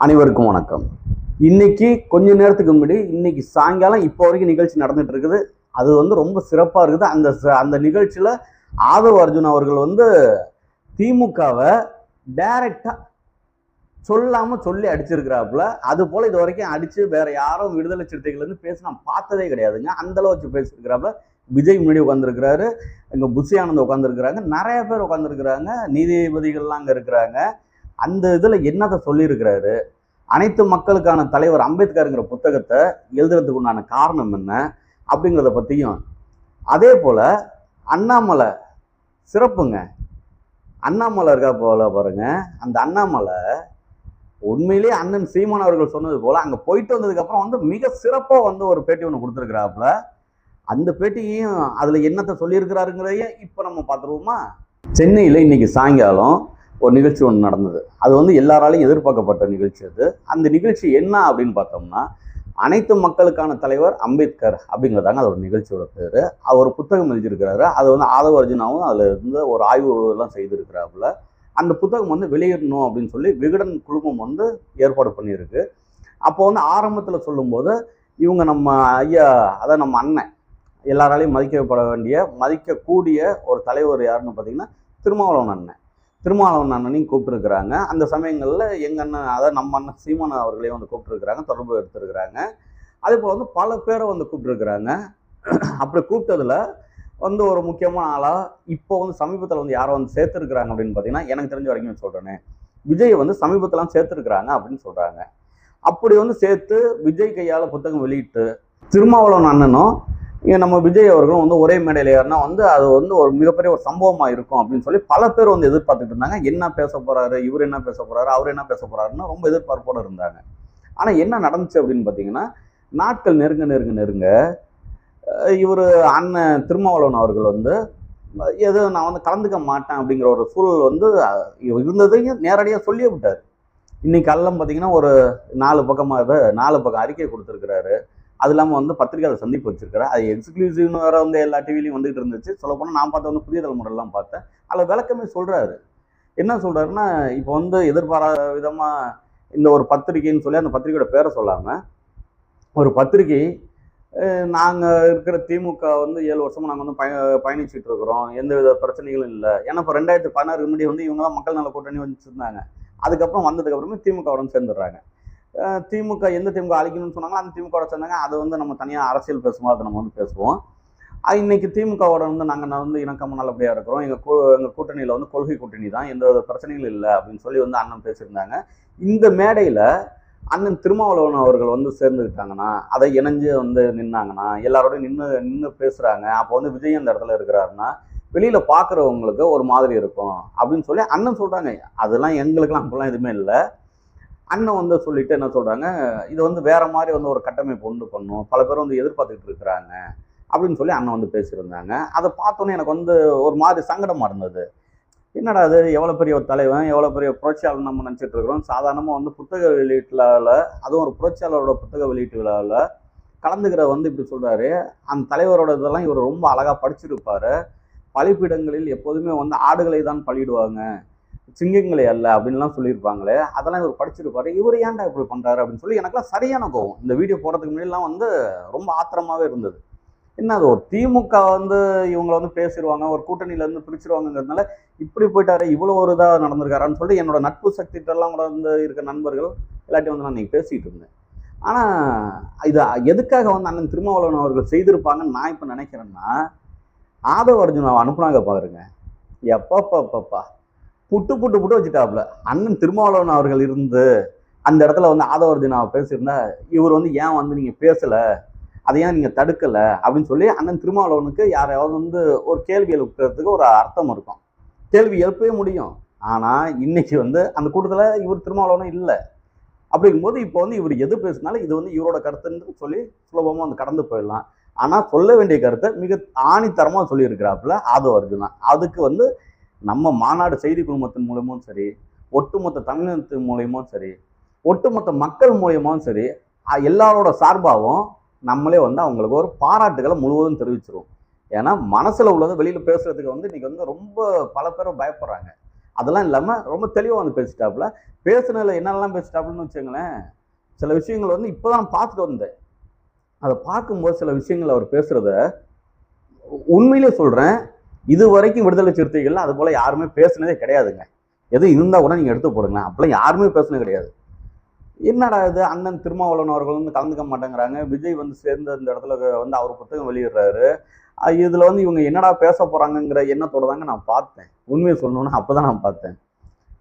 அனைவருக்கும் வணக்கம். இன்னைக்கு கொஞ்ச நேரத்துக்கு முன்னாடி இன்னைக்கு சாயங்காலம் இப்போ வரைக்கும் நிகழ்ச்சி நடந்துட்டு இருக்குது. அது வந்து ரொம்ப சிறப்பாக இருக்குது. அந்த ச- அந்த நிகழ்ச்சியில் ஆதவ் அர்ஜுன் அவர்கள் வந்து திமுகவை டைரக்டாக சொல்லாமல் சொல்லி அடிச்சிருக்கிறாப்புல. அது போல் இது வரைக்கும் அடித்து வேற யாரும் விடுதலை சிறுத்தைகள் இருந்து பேசி நான் பார்த்ததே கிடையாதுங்க. அந்தளவு வச்சு பேசியிருக்கிறாப்புல. விஜய் முன்னாடி உட்காந்துருக்கிறாரு இங்கே புஷி ஆனந்த் உட்காந்துருக்கிறாங்க நிறைய பேர் உட்காந்துருக்கிறாங்க நீதிபதிகள்லாம் அங்கே இருக்கிறாங்க. அந்த இதில் என்னத்தை சொல்லியிருக்கிறாரு? அனைத்து மக்களுக்கான தலைவர் அம்பேத்கருங்கிற புத்தகத்தை எழுதுறதுக்கு உண்டான காரணம் என்ன? அப்படிங்கிறத பற்றியும் அதே போல் அண்ணாமலை சிறப்புங்க. அண்ணாமலை இருக்கா போல பாருங்க. அந்த அண்ணாமலை உண்மையிலேயே அண்ணன் சீமான் அவர்கள் சொன்னது போல் அங்கே போயிட்டு வந்ததுக்கப்புறம் வந்து மிக சிறப்பாக வந்து ஒரு பேட்டி ஒன்று கொடுத்துருக்குறாப்புல. அந்த பேட்டியையும் அதில் என்னத்தை சொல்லியிருக்கிறாருங்கிறதையும் இப்போ நம்ம பார்த்துருவோமா? சென்னையில் இன்னைக்கு சாயங்காலம் ஒரு நிகழ்ச்சி ஒன்று நடந்தது. அது வந்து எல்லாராலையும் எதிர்பார்க்கப்பட்ட நிகழ்ச்சி அது. அந்த நிகழ்ச்சி என்ன அப்படின்னு பார்த்தோம்னா அனைத்து மக்களுக்கான தலைவர் அம்பேத்கர் அப்படிங்கிறதாங்க அதோட நிகழ்ச்சியோட பேர். அவர் புத்தகம் எழுதியிருக்கிறாரு. அது வந்து ஆதவ அர்ஜுனாவும் அதில் இருந்து ஒரு ஆய்வுலாம் செய்திருக்கிறாப்புல. அந்த புத்தகம் வந்து வெளியிடணும் அப்படின்னு சொல்லி விகடன் குழுமம் வந்து ஏற்பாடு பண்ணியிருக்கு. அப்போ வந்து ஆரம்பத்தில் சொல்லும்போது இவங்க நம்ம ஐயா அதான் நம்ம அண்ணன் எல்லாராலையும் மதிக்கப்பட வேண்டிய மதிக்கக்கூடிய ஒரு தலைவர் யாருன்னு பார்த்தீங்கன்னா திருமாவளவன் அண்ணன். திருமாவளவன் அண்ணனையும் கூப்பிட்டுருக்குறாங்க. அந்த சமயங்களில் எங்கள் அண்ணன் அதாவது நம்ம அண்ணன் சீமான அவர்களையும் வந்து கூப்பிட்டுருக்குறாங்க தொடர்பு எடுத்துருக்குறாங்க. அதே போல் வந்து பல பேரை வந்து கூப்பிட்டுருக்குறாங்க. அப்படி கூப்பிட்டதில் வந்து ஒரு முக்கியமான ஆளாக இப்போ வந்து சமீபத்தில் வந்து யாரை வந்து சேர்த்துருக்குறாங்க அப்படின்னு பார்த்தீங்கன்னா எனக்கு தெரிஞ்ச வரைக்கும் சொல்கிறேனே விஜய் வந்து சமீபத்திலாம் சேர்த்துருக்குறாங்க அப்படின்னு சொல்கிறாங்க அப்படி வந்து சேர்த்து விஜய் கையால் புத்தகம் வெளியிட்டு திருமாவளவன் அண்ணனும் நம்ம விஜய் அவர்களும் வந்து ஒரே மேடையில் ஏறினா வந்து அது வந்து ஒரு மிகப்பெரிய ஒரு சம்பவமாக இருக்கும் அப்படின்னு சொல்லி பல பேர் வந்து எதிர்பார்த்துட்டு இருந்தாங்க. என்ன பேச போறாரு? இவர் என்ன பேச போறாரு? அவர் என்ன பேச போறாருன்னு ரொம்ப எதிர்பார்ப்போட இருந்தாங்க. ஆனால் என்ன நடந்துச்சு அப்படின்னு பார்த்தீங்கன்னா நாட்கள் நெருங்க நெருங்க நெருங்க இவர் அண்ணன் திருமாவளவன் அவர்கள் வந்து எது நான் வந்து கலந்துக்க மாட்டேன் அப்படிங்கிற ஒரு சூழல் வந்து இருந்ததையும் நேரடியாக சொல்லியே விட்டார். இன்னைக்கு காலையில் பார்த்தீங்கன்னா ஒரு நாலு பக்கமாக இதை நாலு பக்கம் அறிக்கை கொடுத்துருக்கிறாரு. அது இல்லாமல் வந்து பத்திரிகையாளர் சந்திப்பு வச்சிருக்காரு. அது எக்ஸ்க்ளூசிவ்னு வேற வந்து எல்லா டிவிலையும் வந்துட்டு இருந்துச்சு. சொல்லப்போனால் நான் பார்த்த வந்து புதிய தலைமுறைலாம் பார்த்தேன். அதில் விளக்கமே சொல்கிறாரு என்ன சொல்கிறாருன்னா இப்போ வந்து எதிர்பாராத விதமாக இந்த ஒரு பத்திரிகைன்னு சொல்லி அந்த பத்திரிகையோட பேரை சொல்லாமல் ஒரு பத்திரிகை நாங்கள் இருக்கிற திமுக வந்து ஏழு வருஷமாக நாங்கள் வந்து பய பயணிச்சுட்டு இருக்கிறோம். எந்த வித பிரச்சனைகளும் இல்லை. ஏன்னா இப்போ ரெண்டாயிரத்தி பதினாறு முன்னாடி வந்து இவங்க தான் மக்கள் நல கூட்டணி வச்சுருந்தாங்க. அதுக்கப்புறம் வந்ததுக்கப்புறமே திமுக சேர்ந்துடுறாங்க. திமுக எந்த திமுக அழிக்கணும்னு சொன்னாங்களோ அந்த திமுக சேர்ந்தாங்க. அது வந்து நம்ம தனியாக அரசியல் பேசும்போது அதை நம்ம வந்து பேசுவோம். இன்னைக்கு திமுகவோட வந்து நாங்கள் வந்து இணக்கம் நல்லபடியாக இருக்கிறோம். எங்கள் கூ எங்கள் கூட்டணியில் வந்து கொள்கை கூட்டணி தான். எந்த வித பிரச்சனைகளும் இல்லை அப்படின்னு சொல்லி வந்து அண்ணன் பேசியிருந்தாங்க. இந்த மேடையில் அண்ணன் திருமாவளவன் அவர்கள் வந்து சேர்ந்துக்கிட்டாங்கன்னா அதை இணைஞ்சு வந்து நின்னாங்கன்னா எல்லாரோடையும் நின்று நின்று பேசுகிறாங்க அப்போ வந்து விஜய் அந்த இடத்துல இருக்கிறாருன்னா வெளியில் பார்க்குறவங்களுக்கு ஒரு மாதிரி இருக்கும் அப்படின்னு சொல்லி அண்ணன் சொல்கிறாங்க அதெல்லாம் எங்களுக்கெல்லாம் அப்படிலாம் எதுவுமே இல்லை. அண்ணன் வந்து சொல்லிட்டு என்ன சொல்கிறாங்க இது வந்து வேற மாதிரி வந்து ஒரு கட்டமைப்பு உண்டு பண்ணும் பல பேர் வந்து எதிர்பார்த்துக்கிட்டு இருக்கிறாங்க அப்படின்னு சொல்லி அண்ணன் வந்து பேசியிருந்தாங்க. அதை பார்த்தோன்னே எனக்கு வந்து ஒரு மாதிரி சங்கடமாக இருந்தது. என்னடா அது எவ்வளோ பெரிய ஒரு தலைவன் எவ்வளோ பெரிய புரட்சியாளர் நம்ம நினச்சிட்டு இருக்கிறோம். சாதாரணமாக வந்து புத்தக வெளியீட்டு அதுவும் ஒரு புரட்சியாளரோட புத்தக வெளியீட்டு விழாவில் கலந்துக்கிற வந்து இப்படி சொல்கிறாரு அந்த தலைவரோட இதெல்லாம் இவர் ரொம்ப அழகாக படிச்சிருப்பாரு. பழிப்பிடங்களில் எப்போதுமே வந்து ஆடுகளை தான் பழியிடுவாங்க சிங்கங்களை அல்ல அப்படின்லாம் சொல்லியிருப்பாங்களே அதெல்லாம் இவர் படிச்சிருப்பாரு. இவர் ஏன்டா இப்படி பண்ணுறாரு அப்படின்னு சொல்லி எனக்குலாம் சரியான கோவம். இந்த வீடியோ போடுறதுக்கு முன்னாடிலாம் வந்து ரொம்ப ஆத்திரமாகவே இருந்தது. என்ன அது ஒரு திமுக வந்து இவங்களை வந்து பேசிடுவாங்க ஒரு கூட்டணியில இருந்து பிரிச்சிருவாங்கங்கிறதுனால இப்படி போயிட்டாரு இவ்வளோ ஒரு இதாக நடந்திருக்காரான்னு சொல்லிட்டு என்னோட நட்பு சக்திகிட்டலாம் கூட வந்து இருக்க நண்பர்கள் எல்லாத்தையும் வந்து நான் இன்னைக்கு பேசிகிட்டு இருந்தேன். ஆனால் இது எதுக்காக வந்து அண்ணன் திருமாவளவன் அவர்கள் செய்திருப்பாங்கன்னு நான் இப்போ நினைக்கிறேன்னா ஆதவ அர்ஜுன் அனுப்புனாங்க பாருங்க. எப்பப்பப்பப்பா. புட்டு புட்டு புட்டு வச்சுட்டாப்புல. அண்ணன் திருமாவளவன் அவர்கள் இருந்து அந்த இடத்துல வந்து ஆதவ அர்ஜுனாவை பேசியிருந்தா இவர் வந்து ஏன் வந்து நீங்கள் பேசலை? அதை ஏன் நீங்கள் தடுக்கலை? அப்படின்னு சொல்லி அண்ணன் திருமாவளவனுக்கு யாரையாவது வந்து ஒரு கேள்வி எழுப்புறதுக்கு ஒரு அர்த்தம் இருக்கும். கேள்வி எழுப்பவே முடியும். ஆனால் இன்னைக்கு வந்து அந்த கூட்டத்தில் இவர் திருமாவளவனும் இல்லை. அப்படிங்கும்போது இப்போ வந்து இவர் எது பேசினாலும் இது வந்து இவரோட கருத்துன்னு சொல்லி சுலபமாக வந்து கடந்து போயிடலாம். ஆனால் சொல்ல வேண்டிய கருத்தை மிக ஆணித்தரமாக சொல்லியிருக்கிறாப்புல ஆதவ அர்ஜுனா அதுக்கு வந்து நம்ம மாநாடு செய்தி குழுமத்தின் மூலியமும் சரி ஒட்டுமொத்த தமிழகத்தின் மூலயமும் சரி ஒட்டுமொத்த மக்கள் மூலயமாவும் சரி எல்லாரோட சார்பாகவும் நம்மளே வந்து அவங்களுக்கு ஒரு பாராட்டுகளை முழுவதும் தெரிவிச்சிருவோம். ஏன்னா மனசில் உள்ளதை வெளியில் பேசுகிறதுக்கு வந்து இன்றைக்கி வந்து ரொம்ப பல பேரும் பயப்படுறாங்க. அதெல்லாம் இல்லாமல் ரொம்ப தெளிவாக வந்து பேசிட்டாப்புல. பேசுனதில் என்னெல்லாம் பேசிட்டாப்புலன்னு வச்சுங்களேன் சில விஷயங்கள் வந்து இப்போ தான் பார்த்துட்டு வந்தேன். அதை பார்க்கும்போது சில விஷயங்கள் அவர் பேசுகிறத உண்மையிலே சொல்கிறேன் இது வரைக்கும் விடுதலை சிறுத்தைகள் அது போல் யாருமே பேசுனதே கிடையாதுங்க. எதுவும் இருந்தால் கூட நீங்கள் எடுத்து போடுங்க அப்போல்லாம் யாருமே பேசுனது கிடையாது. என்னடா இது? அண்ணன் திருமாவளவன் அவர்கள் வந்து கலந்துக்க மாட்டேங்கிறாங்க. விஜய் வந்து சேர்ந்து இந்த இடத்துல வந்து அவர் புத்தகம் வெளியிடுறாரு. இதில் வந்து இவங்க என்னடா பேச போகிறாங்கங்கிற எண்ணத்தோட தாங்க நான் பார்த்தேன். உண்மையை சொல்லணும்னா அப்பதான் நான் பார்த்தேன்.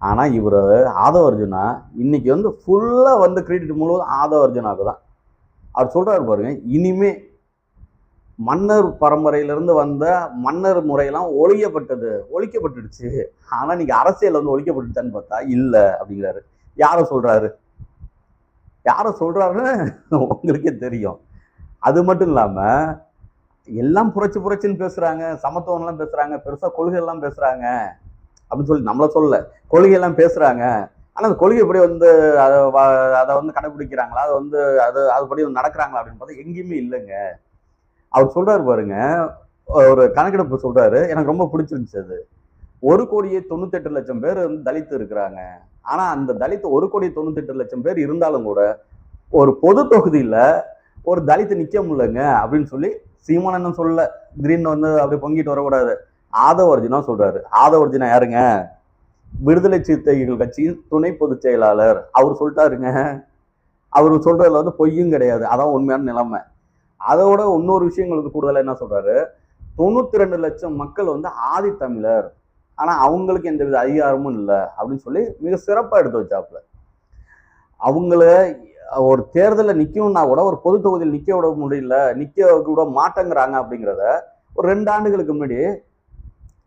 ஆனால் இவர் ஆதவ அர்ஜுனா இன்னைக்கு வந்து ஃபுல்லாக வந்து கிரெடிட் முழுவதும் ஆதவ அர்ஜுனாவுக்கு தான். அவர் சொல்கிறாரு பாருங்க இனிமே மன்னர் பரம்பரையிலிருந்து வந்த மன்னர் முறையெல்லாம் ஒழிக்கப்பட்டது ஒழிக்கப்பட்டுடுச்சு. ஆனால் நீங்கள் அரசியல் வந்து ஒழிக்கப்பட்டுச்சான்னு பார்த்தா இல்லை அப்படிங்கிறாரு. யாரை சொல்கிறாரு யாரை சொல்கிறாருன்னு உங்களுக்கே தெரியும். அது மட்டும் இல்லாமல் எல்லாம் புரட்சி புரட்சின்னு பேசுகிறாங்க சமத்துவம்லாம் பேசுகிறாங்க பெருசாக பெருசா கொள்கை எல்லாம் அப்படின்னு சொல்லி நம்மளை சொல்ல கொள்கை எல்லாம் ஆனால் அந்த கொள்கை எப்படி வந்து அதை அதை வந்து கடைபிடிக்கிறாங்களா அதை வந்து அது அதுபடி நடக்கிறாங்களா அப்படின்னு பார்த்தா எங்கேயுமே இல்லைங்க. அவர் சொல்றாரு பாருங்க ஒரு கணக்கெடுப்பு சொல்றாரு. எனக்கு ரொம்ப பிடிச்சிருந்துச்சு அது. ஒரு கோடியே தொண்ணூத்தெட்டு லட்சம் பேர் வந்து தலித்து இருக்கிறாங்க. ஆனா அந்த தலித்து ஒரு கோடி தொண்ணூத்தெட்டு லட்சம் பேர் இருந்தாலும் கூட ஒரு பொது தொகுதியில ஒரு தலித்து நிக்க முடியலங்க அப்படின்னு சொல்லி சீமானன் சொல்லல. திடீர்னு வந்து அப்படியே பொங்கிட்டு வரக்கூடாது. ஆதவ அர்ஜுனா சொல்றாரு. ஆதவ அர்ஜுனா யாருங்க? விடுதலை சிறுத்தைகள் கட்சியின் துணை பொதுச் செயலாளர். அவர் சொல்லிட்டாருங்க. அவர் சொல்றதுல வந்து பொய்யும் கிடையாது. அதான் உண்மையான நிலைமை. அதோட இன்னொரு விஷயங்களுக்கு கூடுதலாக என்ன சொல்றாரு? தொண்ணூத்தி ரெண்டு லட்சம் மக்கள் வந்து ஆதி தமிழர். ஆனா அவங்களுக்கு எந்த வித அதிகாரமும் இல்லை அப்படின்னு சொல்லி மிக சிறப்பா எடுத்து வச்சாப்புல. அவங்கள ஒரு தேர்தலில் நிற்கணும்னா கூட ஒரு பொது தொகுதியில் நிற்க விட முடியல நிற்க விட மாட்டேங்கிறாங்க அப்படிங்கிறத ஒரு ரெண்டு ஆண்டுகளுக்கு முன்னாடி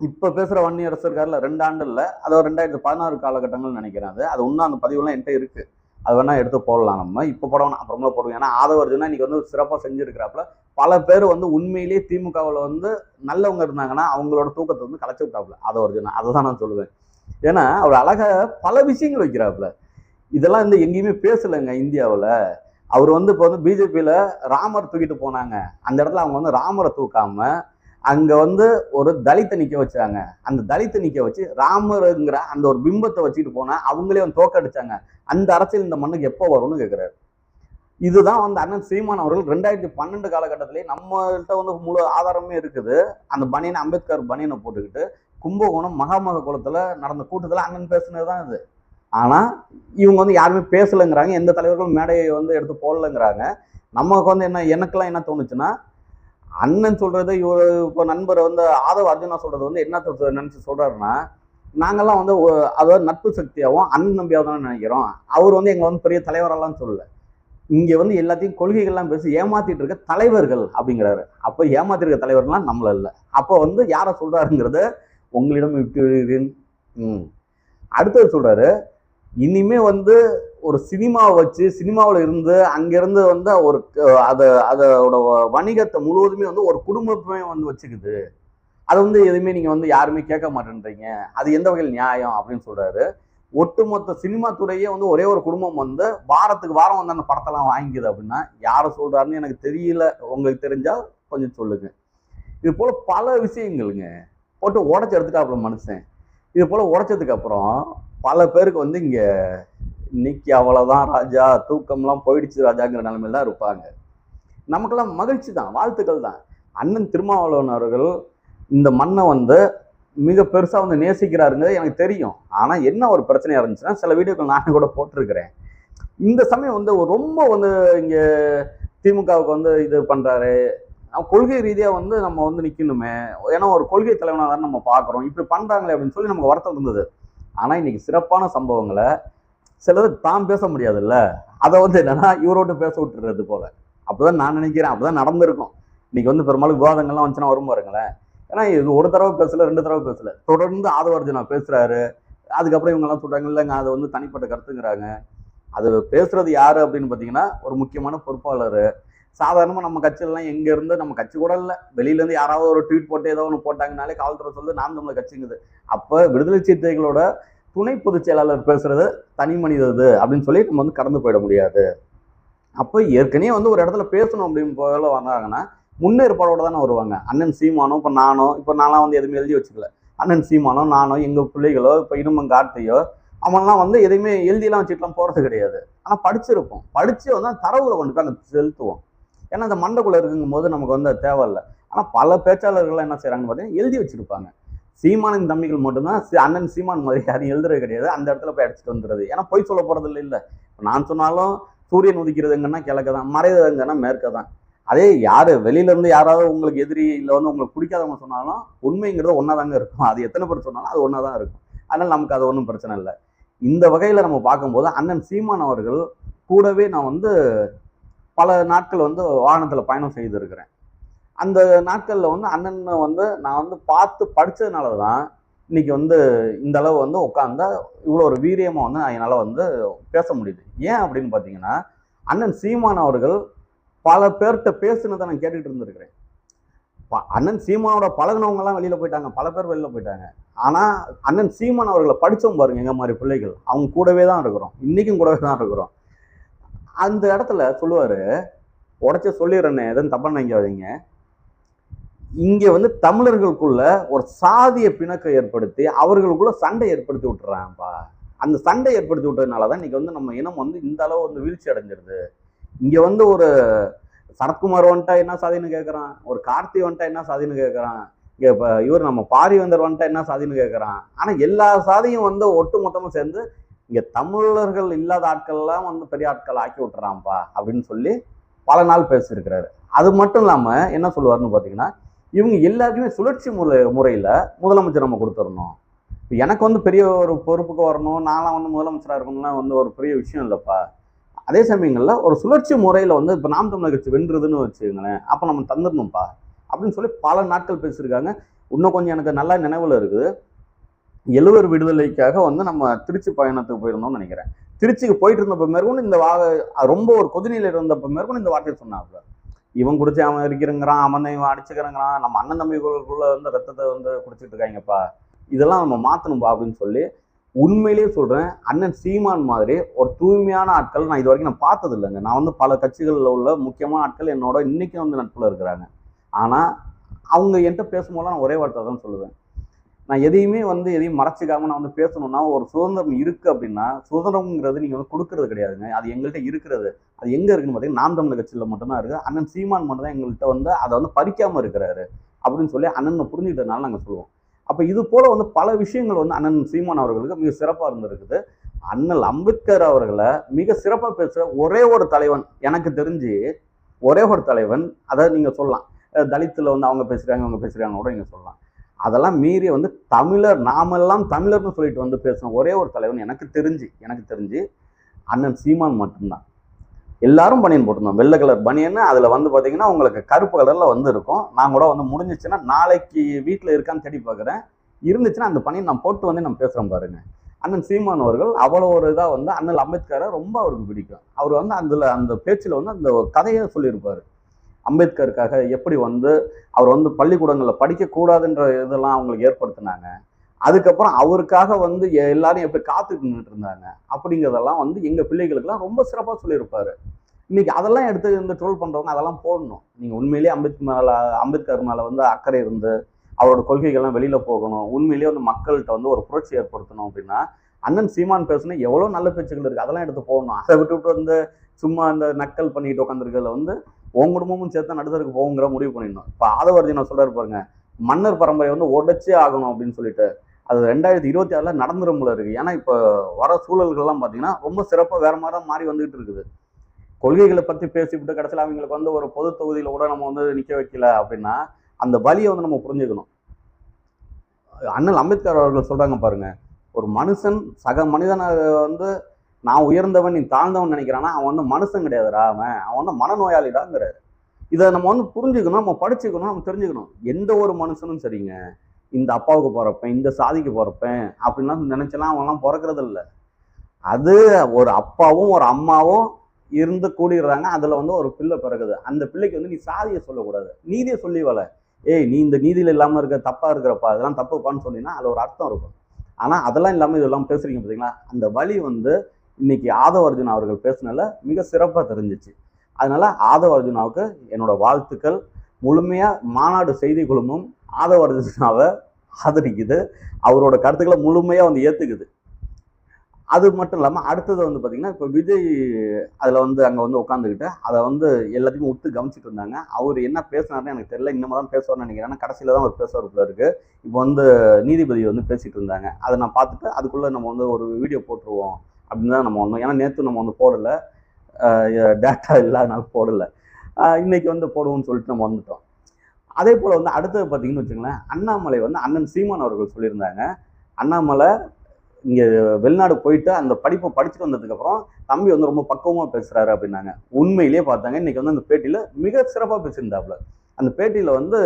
இப்போ பேசுகிற வன்னியரசு இருக்காருல ரெண்டு ஆண்டு இல்லை அது ரெண்டாயிரத்தி பதினாறு காலகட்டங்கள்னு நினைக்கிறேன் அது. அது இன்னும் அந்த பதிவுலாம் என்கிட்ட இருக்குது அது வேணால் எடுத்து போடலாம் நம்ம. இப்போ போடணும் அப்புறமா போடுவோம். ஏன்னா ஆதவர்ஜுனா இன்னைக்கு வந்து சிறப்பாக செஞ்சுருக்கிறாப்புல. பல பேர் வந்து உண்மையிலேயே திமுகவில் வந்து நல்லவங்க இருந்தாங்கன்னா அவங்களோட தூக்கத்தை வந்து கலைச்சி விட்டாப்புல ஆதவர்ஜுனா. அதை தான் நான் சொல்லுவேன். ஏன்னா அவர் அழகா பல விஷயங்கள் வைக்கிறாப்புல. இதெல்லாம் வந்து எங்கேயுமே பேசலைங்க இந்தியாவில். அவர் வந்து இப்போ வந்து பிஜேபியில் ராமர் தூக்கிட்டு போனாங்க. அந்த இடத்துல அவங்க வந்து ராமரை தூக்காம அங்க வந்து ஒரு தலித்தை நிற்க வச்சாங்க. அந்த தலித்தை நிற்க வச்சு ராமருங்கிற அந்த ஒரு பிம்பத்தை வச்சுட்டு போனால் அவங்களே வந்து தோக்கடிச்சாங்க. அந்த அரசியல் இந்த மண்ணுக்கு எப்போ வரும்னு கேட்குறாரு இதுதான் வந்து அண்ணன் சீமான் அவர்கள் ரெண்டாயிரத்தி பன்னெண்டு காலகட்டத்திலேயே நம்மள்கிட்ட வந்து முழு ஆதாரமே இருக்குது. அந்த பனியனை அம்பேத்கர் பனியனை போட்டுக்கிட்டு கும்பகோணம் மகாமக குளத்தில் நடந்த கூட்டத்தில் அண்ணன் பேசுனது தான் இது. ஆனால் இவங்க வந்து யாருமே பேசலைங்கிறாங்க. எந்த தலைவர்களும் மேடையை வந்து எடுத்து போடலைங்கிறாங்க. நமக்கு வந்து என்ன எனக்கெல்லாம் என்ன தோணுச்சுன்னா அண்ணன் சொல்கிறது இவர் இப்போ நண்பர் வந்து ஆதவ் அர்ஜுனா சொல்கிறது வந்து என்ன நினச்சி சொல்கிறாருன்னா நாங்கெல்லாம் வந்து அதாவது நட்பு சக்தியாகவும் அண்ணன் நம்பியாக தான் நினைக்கிறோம். அவர் வந்து எங்களை வந்து பெரிய தலைவரெல்லாம் சொல்லலை. இங்கே வந்து எல்லாத்தையும் கொள்கைகள்லாம் பேசி ஏமாத்திட்டு இருக்க தலைவர்கள் அப்படிங்கிறாரு. அப்போ ஏமாத்திருக்க தலைவர்லாம் தலைவர்கள்லாம் நம்மள இல்லை. அப்போ வந்து யாரை சொல்கிறாருங்கிறத உங்களிடம் விட்டு ம். அடுத்தது சொல்கிறாரு இனிமே வந்து ஒரு சினிமாவை வச்சு சினிமாவில் இருந்து அங்கேருந்து வந்து ஒரு அதை அதோட வணிகத்தை முழுவதுமே வந்து ஒரு குடும்பமே வந்து வச்சுக்குது. அது வந்து எதுவுமே நீங்கள் வந்து யாருமே கேட்க மாட்டேன்றீங்க. அது எந்த வகையில் நியாயம் அப்படின்னு சொல்கிறாரு ஒட்டுமொத்த சினிமா துறையே வந்து ஒரே ஒரு குடும்பம் வந்து வாரத்துக்கு வாரம் வந்து அந்த படத்தெல்லாம் வாங்கிக்குது அப்படின்னா யாரை சொல்கிறாருன்னு எனக்கு தெரியல. உங்களுக்கு தெரிஞ்சால் கொஞ்சம் சொல்லுங்க. இது போல் பல விஷயங்களுங்க. போட்டு உடச்சி அப்புறம் மனுஷன். இது போல் உடைச்சதுக்கு அப்புறம் பல பேருக்கு வந்து இங்கே இன்னைக்கு அவ்வளோதான் ராஜா தூக்கம்லாம் போயிடுச்சு ராஜாங்கிற நிலமையில தான் இருப்பாங்க. நமக்கெல்லாம் மகிழ்ச்சி தான் வாழ்த்துக்கள் தான். அண்ணன் திருமாவளவன் அவர்கள் இந்த மண்ணை வந்து மிக பெருசாக வந்து நேசிக்கிறாருங்கிறது எனக்கு தெரியும். ஆனால் என்ன ஒரு பிரச்சனையாக இருந்துச்சுன்னா சில வீடியோக்கள் நானே கூட போட்டிருக்கிறேன். இந்த சமயம் வந்து ரொம்ப வந்து இங்கே திமுகவுக்கு வந்து இது பண்ணுறாரு கொள்கை ரீதியாக வந்து நம்ம வந்து நிற்கணுமே ஏன்னா ஒரு கொள்கை தலைவனாக தான் நம்ம பார்க்குறோம். இப்படி பண்ணுறாங்களே அப்படின்னு சொல்லி நமக்கு வருத்தம் இருந்தது. ஆனால் இன்னைக்கு சிறப்பான சம்பவங்களை சிலது தான் பேச முடியாதுல்ல. அதை வந்து என்னன்னா இவரோட்டு பேச விட்டுறது போல. அப்படிதான் நான் நினைக்கிறேன். அப்படிதான் நடந்திருக்கும். இன்னைக்கு வந்து பெரும்பாலும் விவாதங்கள்லாம் வந்துச்சுன்னா வரும் பாருங்களேன். ஏன்னா இது ஒரு தடவை பேசல ரெண்டு தடவை பேசல. தொடர்ந்து ஆதவர்ஜனா பேசுறாரு. அதுக்கப்புறம் இவங்கெல்லாம் சொல்கிறாங்க சொல்றாங்க இல்லைங்க அது வந்து தனிப்பட்ட கருத்துங்கிறாங்க. அது பேசுறது யாரு அப்படின்னு பார்த்தீங்கன்னா ஒரு முக்கியமான பொறுப்பாளர். சாதாரணமாக நம்ம கட்சியிலலாம் எங்கே இருந்து நம்ம கட்சி கூட இல்லை. வெளியிலேருந்து யாராவது ஒரு ட்வீட் போட்டு ஏதோ ஒன்று போட்டாங்கனாலே காவல்துறை சொல்லுது நான் தமிழர் கட்சிங்குது. அப்போ விடுதலை சிறுத்தைகளோட துணை பொதுச் செயலாளர் பேசுறது தனி மனிதது அப்படின்னு சொல்லி நம்ம வந்து கடந்து போயிட முடியாது. அப்போ ஏற்கனவே வந்து ஒரு இடத்துல பேசணும் அப்படின்னு போல வந்தாங்கன்னா முன்னேற்பாடோட தானே வருவாங்க. அண்ணன் சீமானோ இப்போ நானோ இப்போ நான்லாம் வந்து எதுவுமே எழுதி வச்சுக்கல. அண்ணன் சீமானோ நானோ எங்கள் பிள்ளைகளோ இப்போ இனுமன் கார்த்தியோ அவன்லாம் வந்து எதையுமே எழுதியெல்லாம் வச்சுட்டுலாம் போகிறது கிடையாது. ஆனால் படிச்சிருப்போம். படித்து வந்து தரவுகளை கொண்டு போய் அங்கே செலுத்துவோம். ஏன்னா அந்த மண்டைக்குள்ளே இருக்குங்கும் போது நமக்கு வந்து அது தேவையில்லை. ஆனால் பல பேச்சாளர்கள்லாம் என்ன செய்கிறாங்கன்னு பார்த்தீங்கன்னா எழுதி வச்சுருப்பாங்க. சீமானின் தம்பிகள் மட்டும்தான் சி- அண்ணன் சீமான் மாதிரி யாரும் எழுதுறது கிடையாது. அந்த இடத்துல போய் அடிச்சுட்டு வந்துடுது ஏன்னா பொய் சொல்ல போகிறது இல்லை. இல்லை நான் சொன்னாலும் சூரியன் உதிக்கிறதுங்கன்னா கிழக்க தான் மறைவதுங்கன்னா மேற்க தான் அதே யார் வெளியிலேருந்து யாராவது உங்களுக்கு எதிரி இல்லை வந்து உங்களுக்கு பிடிக்காதவங்க சொன்னாலும் உண்மைங்கிறது ஒன்றா தாங்க இருக்கும். அது எத்தனை பேர் சொன்னாலும் அது ஒன்றா தான் இருக்கும். அதனால் நமக்கு அது ஒன்றும் பிரச்சனை இல்லை. இந்த வகையில் நம்ம பார்க்கும்போது அண்ணன் சீமான் அவர்கள் கூடவே நான் வந்து பல நாட்கள் வந்து வாகனத்தில் பயணம் செய்திருக்கிறேன். அந்த நாட்களில் வந்து அண்ணனை வந்து நான் வந்து பார்த்து படித்ததுனால தான் இன்னைக்கு வந்து இந்த அளவு வந்து உட்காந்தா இவ்வளோ ஒரு வீரியமாக வந்து நான் என்னால் வந்து பேச முடியுது. ஏன் அப்படின்னு பார்த்தீங்கன்னா அண்ணன் சீமான் அவர்கள் பல பேர்கிட்ட பேசுனதை நான் கேட்டுட்டு இருந்திருக்கிறேன். அண்ணன் சீமானோட பழகினவங்கலாம் வெளியில போயிட்டாங்க. பல பேர் வெளியில போயிட்டாங்க. ஆனா அண்ணன் சீமான் அவர்களை படித்தோம் பாருங்க எங்க மாதிரி பிள்ளைகள். அவங்க கூடவே தான் இருக்கிறோம். இன்னைக்கும் கூடவே தான் இருக்கிறோம். அந்த இடத்துல சொல்லுவாரு உடச்ச சொல்லிடுறேன்னு எதுவும் தப்பா நினைக்காதீங்க. இங்க வந்து தமிழர்களுக்குள்ள ஒரு சாதிய பிணக்கை ஏற்படுத்தி அவர்களுக்குள்ள சண்டை ஏற்படுத்தி விட்டுறான்ப்பா. அந்த சண்டை ஏற்படுத்தி விட்டதுனால தான் இன்னைக்கு வந்து நம்ம இனம் வந்து இந்த அளவு வந்து வீழ்ச்சி அடைஞ்சிருது. இங்க வந்து ஒரு சரத்குமார் வந்துட்டா என்ன சாதின்னு கேட்குறான் ஒரு கார்த்தி வந்துட்டா என்ன சாதின்னு கேட்குறான் இங்க இப்போ இவர் நம்ம பாரிவந்தர் வந்துட்டா என்ன சாதின்னு கேட்குறான் ஆனா எல்லா சாதியும் வந்து ஒட்டு மொத்தமும் சேர்ந்து இங்க தமிழர்கள் இல்லாத ஆட்கள்லாம் வந்து பெரிய ஆட்கள் ஆக்கி விட்டுறான்ப்பா அப்படின்னு சொல்லி பல நாள் பேசியிருக்கிறாரு. அது மட்டும் இல்லாம என்ன சொல்லுவாருன்னு பார்த்தீங்கன்னா இவங்க எல்லாருக்குமே சுழற்சி முறை முறையில் முதலமைச்சர் நம்ம கொடுத்துடணும். இப்போ எனக்கு வந்து பெரிய ஒரு பொறுப்புக்கு வரணும் நானும் வந்து முதலமைச்சராக இருக்கணும்னா வந்து ஒரு பெரிய விஷயம் இல்லைப்பா. அதே சமயங்களில் ஒரு சுழற்சி முறையில் வந்து இப்போ நாம் தமிழர் கட்சி வென்றுதுன்னு வச்சுக்கோங்களேன். அப்போ நம்ம தந்துடணும்ப்பா அப்படின்னு சொல்லி பல நாட்கள் பேசியிருக்காங்க. இன்னும் கொஞ்சம் எனக்கு நல்லா நினைவில் இருக்குது. எழுவர் விடுதலைக்காக வந்து நம்ம திருச்சி பயணத்துக்கு போயிருந்தோம்னு நினைக்கிறேன். திருச்சிக்கு போயிட்டு இருந்தப்ப மேற்கொண்டு இந்த வா ரொம்ப ஒரு கொதிநிலை இருந்தப்ப மேற்கொண்டு இந்த வார்த்தையை சொன்னாங்க இவன் குடிச்சு அவன் இருக்கிறங்கிறான் அவன் இவன் அடிச்சுக்கிறங்கிறான். நம்ம அண்ணன் தம்பிகளுக்குள்ள வந்து ரத்தத்தை வந்து குடிச்சிட்டு இருக்காங்கப்பா. இதெல்லாம் நம்ம மாற்றணும்பா அப்படின்னு சொல்லி உண்மையிலேயே சொல்றேன் அண்ணன் சீமான் மாதிரி ஒரு தூய்மையான ஆட்கள் நான் இது வரைக்கும் நான் பார்த்தது இல்லைங்க நான் வந்து பல கட்சிகளில் உள்ள முக்கியமான ஆட்கள் என்னோட இன்னைக்கும் வந்து நட்பில் இருக்கிறாங்க. ஆனால் அவங்க என்கிட்ட பேசும்போது நான் ஒரே வார்த்தை தான் சொல்லுவேன். நான் எதையுமே வந்து எதையும் மறைச்சிக்காம நான் வந்து பேசணும்னா ஒரு சுதந்திரம் இருக்கு அப்படின்னா சுதந்திரம்ங்கிறது நீங்க வந்து கொடுக்கறது கிடையாதுங்க. அது எங்கள்கிட்ட இருக்கிறது. அது எங்க இருக்குன்னு பார்த்தீங்கன்னா நாம் தமிழர் கட்சியில் மட்டும்தான் இருக்கு. அண்ணன் சீமான் மட்டும் தான் எங்கள்கிட்ட வந்து அதை வந்து பறிக்காம இருக்கிறாரு. அப்படின்னு சொல்லி அண்ணனை புரிஞ்சுக்கிட்டதுனால நாங்கள் சொல்லுவோம். அப்போ இது போல் வந்து பல விஷயங்கள் வந்து அண்ணன் சீமான் அவர்களுக்கு மிக சிறப்பாக இருந்திருக்குது. அண்ணல் அம்பேத்கர் அவர்களை மிக சிறப்பாக பேசுகிற ஒரே ஒரு தலைவன் எனக்கு தெரிஞ்சு ஒரே ஒரு தலைவன் அதை நீங்கள் சொல்லலாம். தலித்தில் வந்து அவங்க பேசுகிறாங்க அவங்க பேசுகிறாங்க கூட நீங்கள் சொல்லலாம். அதெல்லாம் மீறி வந்து தமிழர் நாமெல்லாம் தமிழர்னு சொல்லிட்டு வந்து பேசின ஒரே ஒரு தலைவன் எனக்கு தெரிஞ்சு எனக்கு தெரிஞ்சு அண்ணன் சீமான் மட்டும்தான். எல்லாரும் பனியன் போட்டிருந்தோம். வெள்ளை கலர் பனியன் அதில் வந்து பார்த்தீங்கன்னா உங்களுக்கு கருப்பு கலரில் வந்து இருக்கும். நான் கூட வந்து முடிஞ்சிச்சுன்னா நாளைக்கு வீட்டில் இருக்கான்னு தேடி பார்க்குறேன் இருந்துச்சுன்னா அந்த பனியன் நான் போட்டு வந்து நான் பேசுகிறேன் பாருங்க. அண்ணன் சீமான் அவர்கள் அவ்வளோ ஒரு இதாக வந்து அண்ணல் அம்பேத்கரை ரொம்ப அவருக்கு பிடிக்கும். அவர் வந்து அதில் அந்த பேச்சில் வந்து அந்த கதையை சொல்லியிருப்பார். அம்பேத்கருக்காக எப்படி வந்து அவர் வந்து பள்ளிக்கூடங்களில் படிக்கக்கூடாதுன்ற இதெல்லாம் அவங்களுக்கு ஏற்படுத்தினாங்க. அதுக்கப்புறம் அவருக்காக வந்து எ- எல்லாரும் எப்படி காத்துட்டு நின்றுட்டு இருந்தாங்க அப்படிங்கிறதெல்லாம் வந்து எங்கள் பிள்ளைகளுக்கெல்லாம் ரொம்ப சிறப்பாக சொல்லியிருப்பார். இன்னைக்கு அதெல்லாம் எடுத்து இந்த ட்ரோல் பண்ணுறவங்க அதெல்லாம் போடணும். நீங்கள் உண்மையிலேயே அம்பேத்கர் மேலே அம்பேத்கர் மேலே வந்து அக்கறை இருந்து அவரோட கொள்கைகள்லாம் வெளியில் போகணும். உண்மையிலேயே வந்து மக்கள்கிட்ட வந்து ஒரு புரட்சி ஏற்படுத்தணும் அப்படின்னா அண்ணன் சீமான் பேசுனா எவ்வளோ நல்ல பேச்சுகள் இருக்குது அதெல்லாம் எடுத்து போகணும் அதை விட்டுவிட்டு வந்து சும்மா அந்த நக்கல் பண்ணிட்டு உட்காந்துருக்கிறதுல வந்து உன் குடும்பமும் சேர்த்து நடுத்தருக்கு போகுங்கிற முடிவு பண்ணிடணும். இப்போ பாதவர்தியனம் சொல்கிறார் பாருங்க மன்னர் பரம்பரை வந்து உடச்சே ஆகணும் அப்படின்னு சொல்லிட்டு அது ரெண்டாயிரத்தி இருபத்தி ஆறில் நடந்துரும் போல இருக்கு. ஏன்னா இப்போ வர சூழல்கள்லாம் பார்த்தீங்கன்னா ரொம்ப சிறப்பாக வேறு மாதிரி தான் மாறி வந்துகிட்டு இருக்குது. கொள்கைகளை பற்றி பேசிவிட்டு கடைசியில் அவங்களுக்கு வந்து ஒரு பொது தொகுதியில் கூட நம்ம வந்து நிற்க வைக்கல அப்படின்னா அந்த வழியை வந்து நம்ம புரிஞ்சுக்கணும். அண்ணல் அம்பேத்கர் அவர்கள் சொல்றாங்க பாருங்க ஒரு மனுஷன் சக மனிதனை வந்து நான் உயர்ந்தவன் நீ தாழ்ந்தவன் நினைக்கிறானா அவன் வந்து மனுஷன் கிடையாதுடா அவன். அவன் வந்து மனநோயாளிடாங்கிறாரு. இதை நம்ம வந்து புரிஞ்சுக்கணும் நம்ம படிச்சுக்கணும் நம்ம தெரிஞ்சுக்கணும். எந்த ஒரு மனுஷனும் சரிங்க இந்த அப்பாவுக்கு பிறப்பேன் இந்த சாதிக்கு பிறப்பேன் அப்படின்லாம் நினச்சலாம் அவன்லாம் பிறக்கிறது இல்லை அது ஒரு அப்பாவும் ஒரு அம்மாவும் இருந்து கூடிடுறாங்க. அதில் வந்து ஒரு பிள்ளை பிறகுது அந்த பிள்ளைக்கு வந்து நீ சாதியை சொல்லக்கூடாது. நீதியை சொல்லி வள. ஏய் நீ இந்த நீதியில் இல்லாமல் இருக்க தப்பாக இருக்கிறப்பா அதெல்லாம் தப்புப்பான்னு சொன்னீங்கன்னா அதில் ஒரு அர்த்தம் இருக்கும். ஆனால் அதெல்லாம் இல்லாமல் இதெல்லாம் பேசுறீங்க பார்த்தீங்களா அந்த வழி வந்து இன்னைக்கு ஆதவர்ஜுன் அவர்கள் பேசுனதுல மிக சிறப்பாக தெரிஞ்சிச்சு. அதனால ஆதவ அர்ஜுனாவுக்கு என்னோட வாழ்த்துக்கள். முழுமையாக மாநாடு செய்தி குழுமம் ஆதவ அர்ஜுனாவை ஆதரிக்குது. அவரோட கருத்துக்களை முழுமையாக வந்து ஏற்றுக்குது அது மட்டும் இல்லாமல் அடுத்தது வந்து பார்த்தீங்கன்னா இப்போ விஜய் அதில் வந்து அங்கே வந்து உட்காந்துக்கிட்டு அதை வந்து எல்லாத்தையும் உத்து கவனிச்சிட்டு இருந்தாங்க. அவர் என்ன பேசினாருன்னு எனக்கு தெரியல. இன்னமும் தான் பேசுவார்னு நினைக்கிறேன். ஏன்னா கடைசியில் தான் அவர் பேசுவார் போல இப்போ வந்து நீதிபதி வந்து பேசிகிட்டு இருந்தாங்க. அதை நான் பார்த்துட்டு அதுக்குள்ளே நம்ம வந்து ஒரு வீடியோ போட்டுருவோம் அப்படின்னு தான் நம்ம வந்தோம் ஏன்னா நேற்று நம்ம வந்து போடலை. டேட்டா இல்லாதனால போடலை. இன்றைக்கி வந்து போடுவோம்னு சொல்லிட்டு நம்ம வந்துட்டோம். அதே போல் வந்து அடுத்தது பார்த்தீங்கன்னு வச்சுங்களேன் அண்ணாமலை வந்து அண்ணன் சீமான் அவர்கள் சொல்லியிருந்தாங்க. அண்ணாமலை இங்கே வெளிநாடு போயிட்டு அந்த படிப்பை படிச்சுட்டு வந்ததுக்கப்புறம் தம்பி வந்து ரொம்ப பக்குவமாக பேசுகிறாரு அப்படின்னாங்க. உண்மையிலேயே பார்த்தாங்க. இன்றைக்கி வந்து அந்த பேட்டியில் மிக சிறப்பாக பேசியிருந்தாப்புல. அந்த பேட்டியில் வந்து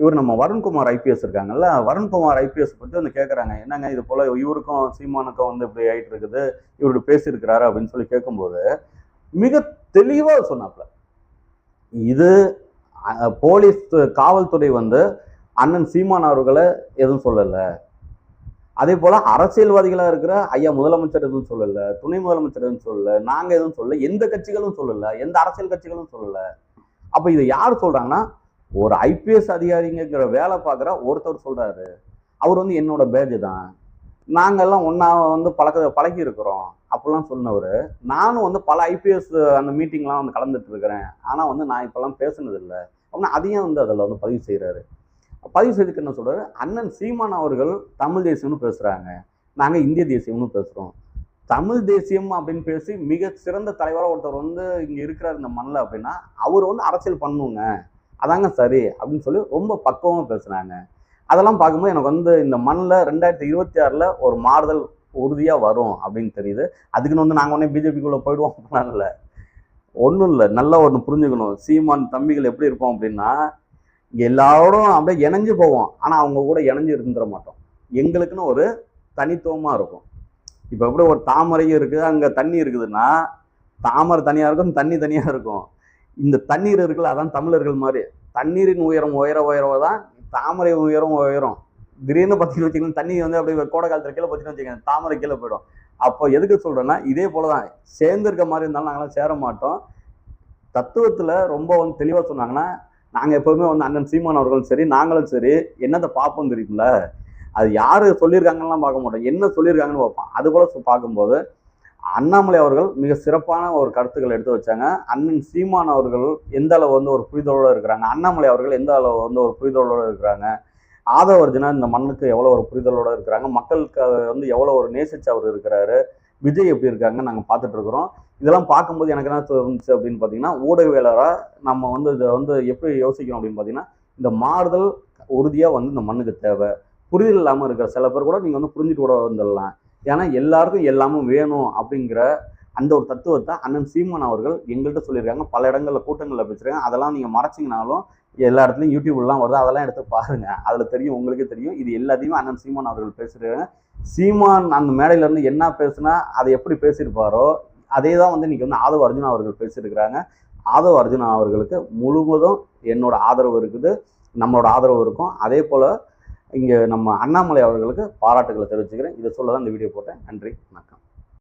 இவர் நம்ம வருண்குமார் ஐபிஎஸ் இருக்காங்கல்ல வருண்குமார் ஐபிஎஸ் பற்றி வந்து கேட்குறாங்க என்னங்க இது போல் இவருக்கும் சீமானுக்கும் வந்து இப்படி ஆகிட்டு இருக்குது இவரு பேசியிருக்கிறாரு அப்படின்னு சொல்லி கேட்கும்போது மிக தெளிவாக சொன்னாப்புல. இது போலீஸ் காவல்துறை வந்து அண்ணன் சீமான் அவர்களை எதுவும் சொல்லலை. அதே போல் அரசியல்வாதிகளாக இருக்கிற ஐயா முதலமைச்சர் எதுவும் சொல்லலை துணை முதலமைச்சர் எதுவும் சொல்லலை நாங்கள் எதுவும் சொல்லலை எந்த கட்சிகளும் சொல்லலை எந்த அரசியல் கட்சிகளும் சொல்லலை. அப்போ இதை யார் சொல்கிறாங்கன்னா ஒரு ஐபிஎஸ் அதிகாரிங்கிற வேலை பார்க்குற ஒருத்தர் சொல்கிறாரு அவர் வந்து என்னோட பேஜ் தான். நாங்கள்லாம் ஒன்றா வந்து பழக்க பழகி இருக்கிறோம் அப்படிலாம் சொன்னவர். நானும் வந்து பல ஐபிஎஸ் அந்த மீட்டிங்லாம் வந்து கலந்துட்டு இருக்கிறேன். ஆனால் வந்து நான் இப்போல்லாம் பேசுனதில்லை. அப்படின்னா அதையும் வந்து அதில் வந்து பதிவு செய்கிறாரு பதிவு செய்துக்கு என்ன சொல்கிறாரு அண்ணன் சீமான் அவர்கள் தமிழ் தேசியம்னு பேசுகிறாங்க நாங்கள் இந்திய தேசியம்னு பேசுகிறோம் தமிழ் தேசியம் அப்படின்னு பேசி மிக சிறந்த தலைவராக ஒருத்தர் வந்து இங்கே இருக்கிறார் இந்த மண்ணில் அப்படின்னா அவர் வந்து அரசியல் பண்ணுங்க அதாங்க சரி அப்படின்னு சொல்லி ரொம்ப பக்குவமாக பேசுனாங்க அதெல்லாம் பார்க்கும்போது எனக்கு வந்து இந்த மண்ணில் ரெண்டாயிரத்தி இருபத்தி ஆறில் ஒரு மாறுதல் உறுதியாக வரும் அப்படின்னு தெரியுது. அதுக்குன்னு வந்து நாங்கள் உடனே பிஜேபிக்குள்ளே போயிடுவோம். அப்படிலாம் இல்லை. ஒன்றும் இல்லை நல்லா ஒன்று புரிஞ்சுக்கணும். சீமான் தம்பிகள் எப்படி இருப்போம் அப்படின்னா எல்லாரோடும் அப்படியே இணைஞ்சு போவோம். ஆனால் அவங்க கூட இணைஞ்சு இருந்துட மாட்டோம். எங்களுக்குன்னு ஒரு தனித்துவமாக இருக்கும். இப்போ எப்படி ஒரு தாமரையும் இருக்குது அங்கே தண்ணி இருக்குதுன்னா தாமரை தனியாக இருக்கும் தண்ணி தனியாக இருக்கும். இந்த தண்ணீர் இருக்குல்ல அதான் தமிழர்கள் மாதிரி. தண்ணீரின் உயரம் உயர உயரவ தான் தாமரை உயரம் உயரம். திடீர்னு பார்த்தீங்கன்னு வச்சுக்கோங்க தண்ணி வந்து அப்படியே கோடை காலத்தில் கீழே பார்த்தீங்கன்னு வச்சுக்கோங்க தாமரை கீழே போயிடும். அப்போ எதுக்கு சொல்கிறேன்னா இதே போல தான் சேர்ந்துருக்க மாதிரி இருந்தாலும் நாங்களாம் சேர மாட்டோம். தத்துவத்தில் ரொம்ப வந்து தெளிவாக சொன்னாங்கன்னா நாங்கள் எப்போவுமே வந்து அண்ணன் சீமான் அவர்களும் சரி நாங்களும் சரி என்னத்தை பார்ப்போம் தெரியும்ல? அது யார் சொல்லியிருக்காங்கலாம் பார்க்க மாட்டோம். என்ன சொல்லியிருக்காங்கன்னு பார்ப்போம். அது போல பார்க்கும்போது அண்ணாமலை அவர்கள் மிக சிறப்பான ஒரு கருத்துக்கள் எடுத்து வச்சாங்க. அண்ணன் சீமான் அவர்கள் எந்த அளவு வந்து ஒரு புரிதலோடு இருக்கிறாங்க? அண்ணாமலை அவர்கள் எந்த அளவு வந்து ஒரு புரிதலோடு இருக்கிறாங்க? ஆதவர்ஜனா இந்த மண்ணுக்கு எவ்வளோ ஒரு புரிதலோடு இருக்கிறாங்க? மக்களுக்கு வந்து எவ்வளோ ஒரு நேசிச்சு அவர் இருக்கிறாரு? விஜய் எப்படி இருக்காங்க நாங்கள் பார்த்துட்டு இருக்கிறோம். இதெல்லாம் பார்க்கும்போது எனக்கு என்ன தோணுச்சு அப்படின்னு பார்த்தீங்கன்னா ஊடகவியலராக நம்ம வந்து இதை வந்து எப்படி யோசிக்கணும் அப்படின்னு பார்த்தீங்கன்னா இந்த மாறுதல் உறுதியாக வந்து இந்த மண்ணுக்கு தேவை. புரிதல் இல்லாமல் இருக்கிற சில பேர் கூட நீங்கள் வந்து புரிஞ்சுட்டு கூட வந்துடலாம். ஏன்னா எல்லாருக்கும் எல்லாமும் வேணும் அப்படிங்கிற அந்த ஒரு தத்துவத்தை அண்ணன் சீமான் அவர்கள் எங்கள்கிட்ட சொல்லியிருக்காங்க. பல இடங்களில் கூட்டங்களில் பேசுகிறாங்க அதெல்லாம் நீங்கள் மறைச்சிங்கனாலும் எல்லா இடத்துலையும் யூடியூப்லாம் வருது அதெல்லாம் எடுத்து பாருங்க. அதில் தெரியும் உங்களுக்கே தெரியும். இது எல்லாத்தையுமே அண்ணன் சீமான் அவர்கள் பேசுகிறாங்க சீமான் அந்த மேடையிலேருந்து என்ன பேசுனா அதை எப்படி பேசியிருப்பாரோ அதே தான் வந்து இன்றைக்கி வந்து ஆதவ அர்ஜுனா அவர்கள் பேசியிருக்கிறாங்க. ஆதவ அர்ஜுனா அவர்களுக்கு முழுவதும் என்னோட ஆதரவு இருக்குது நம்மளோட ஆதரவு இருக்கும். அதே போல் இங்கே நம்ம அண்ணாமலை அவர்களுக்கு பாராட்டுகளை தெரிவிச்சுக்கிறேன். இதை சொல்ல தான் இந்த வீடியோ போட்டேன். நன்றி வணக்கம்.